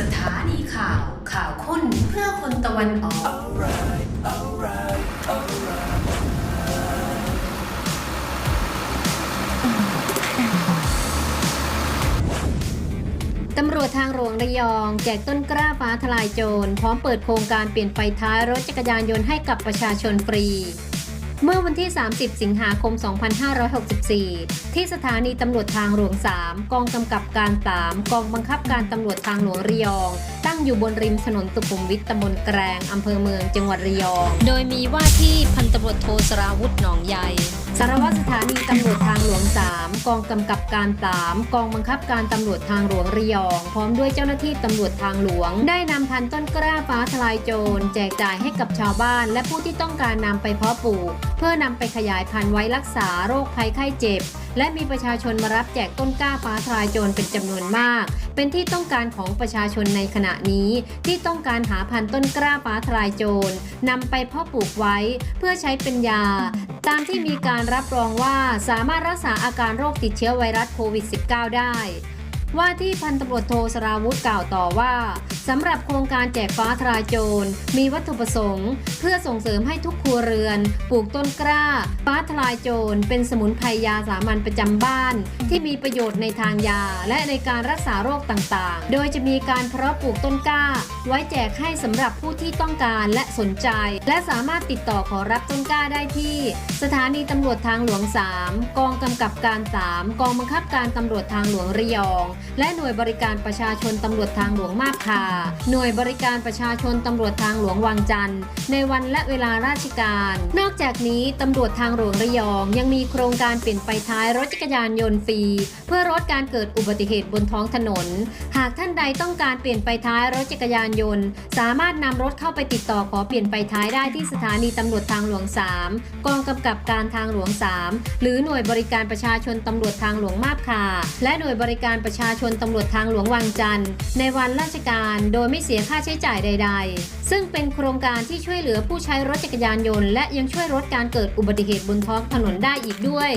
สถานีข่าว ข่าวค้นเพื่อคนตะวันออกตำรวจทางหลวงระยอง แจกต้นกล้าฟ้าทลายโจร พร้อมเปิดโครงการเปลี่ยนไฟท้ายรถจักรยานยนต์ให้กับประชาชนฟรี เมื่อวันที่ 30 สิงหาคม 2564 ที่สถานีตำรวจทางหลวง 3 กองกำกับการ 3 กองบังคับการตำรวจทางหลวงระยอง ตั้งอยู่บนริมถนนสุขุมวิทตำบลแกรงอำเภอเมืองจังหวัดระยอง โดยมีว่าที่พันตำรวจโทสราวุธหนองใหญ่สารวัตรสถานีตำรวจทางหลวง 3 กองกำกับการ 3 กองบังคับการตำรวจทางหลวงระยอง พร้อมด้วยเจ้าหน้าที่ตำรวจทางหลวง ได้นำพันธุ์ต้นกล้าฟ้าทลายโจร แจกจ่ายให้กับชาวบ้าน และผู้ที่ต้องการนำไปเพาะปลูก เพื่อนำไปขยายพันธุ์ไว้รักษาโรคภัยไข้เจ็บ และมีประชาชนมารับแจกต้นกล้าฟ้าทลายโจรเป็นจำนวนมาก เป็นที่ต้องการของประชาชนในขณะนี้ ที่ต้องการหาพันธุ์ต้นกล้าฟ้าทลายโจรนำไปเพาะปลูกไว้เพื่อใช้เป็นยา ตามที่มีการรับรองว่าสามารถรักษาอาการโรคติดเชื้อไวรัสโควิด -19 ได้ ว่าที่พันตำรวจโทสราวุธกล่าวต่อว่าสำหรับโครงการแจกฟ้าทลายโจรมีวัตถุประสงค์ เพื่อส่งเสริมให้ทุกครัวเรือน ปลูกต้นกล้า ฟ้าทลายโจรเป็นสมุนไพรยาสามัญประจำบ้าน ที่มีประโยชน์ในทางยา และในการรักษาโรคต่างๆ โดยจะมีการเพาะปลูกต้นกล้า ไว้แจกให้สำหรับผู้ที่ต้องการและสนใจ และสามารถติดต่อขอรับต้นกล้าได้ที่ สถานีตำรวจทางหลวง 3 กองกำกับการ 3 กองบังคับการตำรวจทางหลวงระยองและหน่วยบริการประชาชนตำรวจทางหลวงมาบคาหน่วยบริการประชาชนตำรวจทางหลวงวังจันทร์ ในวันและเวลาราชการ นอกจากนี้ตำรวจทางหลวงระยอง ยังมีโครงการเปลี่ยนไฟท้ายรถจักรยานยนต์ฟรีเพื่อลดการเกิดอุบัติเหตุบนท้องถนน หากท่านใดต้องการเปลี่ยนไฟท้ายรถจักรยานยนต์ สามารถนำรถเข้าไปติดต่อขอเปลี่ยนไฟท้ายได้ที่สถานีตำรวจทางหลวง 3 กองกำกับการทางหลวง 3 หรือหน่วยบริการประชาชนตำรวจทางหลวงมาบคาและหน่วยบริการประชาชนตำรวจทางหลวงวังจันทร์ ในวันราชการโดยไม่เสียค่าใช้จ่ายใด ๆ ซึ่งเป็นโครงการที่ช่วยเหลือผู้ใช้รถจักรยานยนต์ และยังช่วยลดการเกิดอุบัติเหตุบนท้องถนนได้อีกด้วย